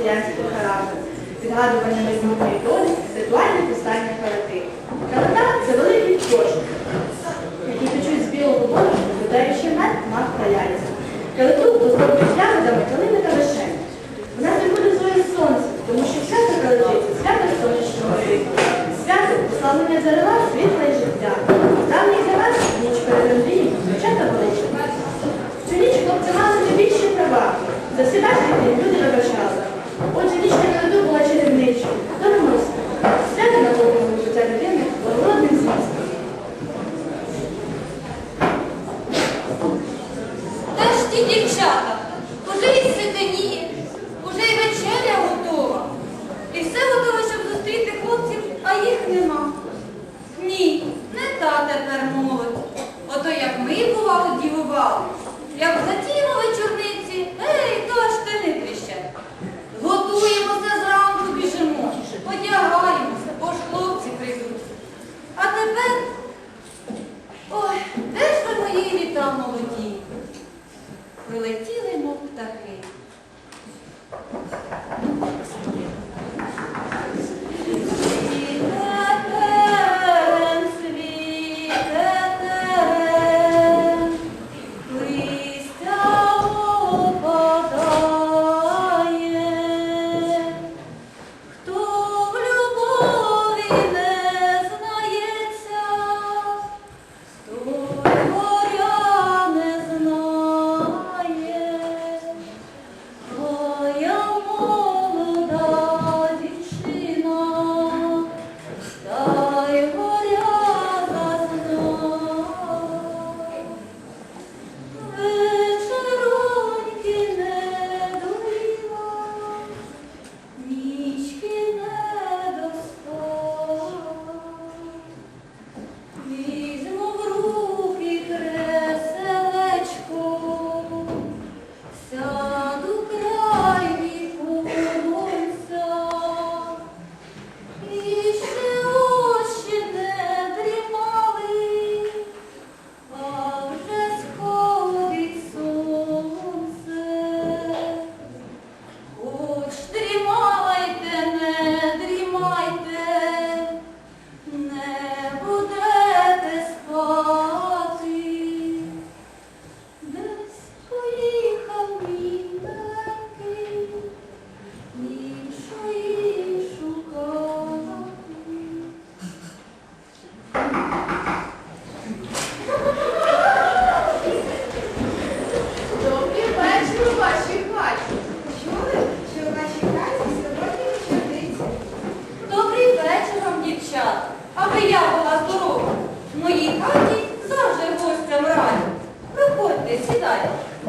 християнського характеру, відгадування майбутньої долі, сексуальне писання карати. Карата це великий кошик, який печуть з білого боку, додаючи мед, мак та яйця. Калиту доздоблюють ягодами, калини та вишень. Вона символізує сонце, тому що свято калитиці свято сонячного світу, свято, послаблення джерела, світла і життя. Давній style.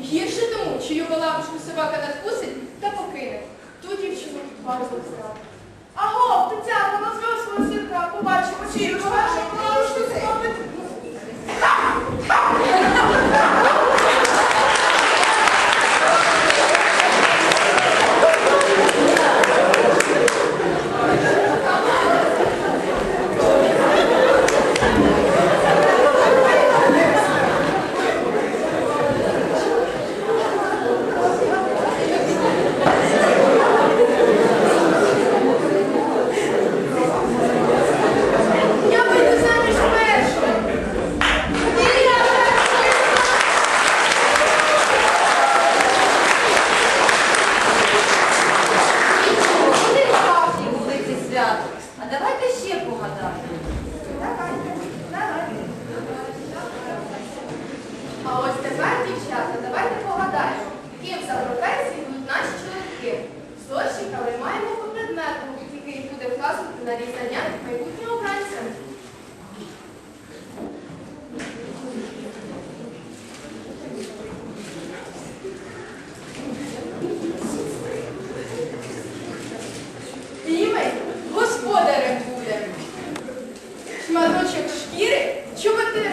Гірше тому, чи його лапушку собака надкусить та покине. Тут дівчину відважно зрав. Аго, Тетяна, на зв'язку сірка, побачимо, чи вашу лапушку схопить. шматочок шкіри чоботи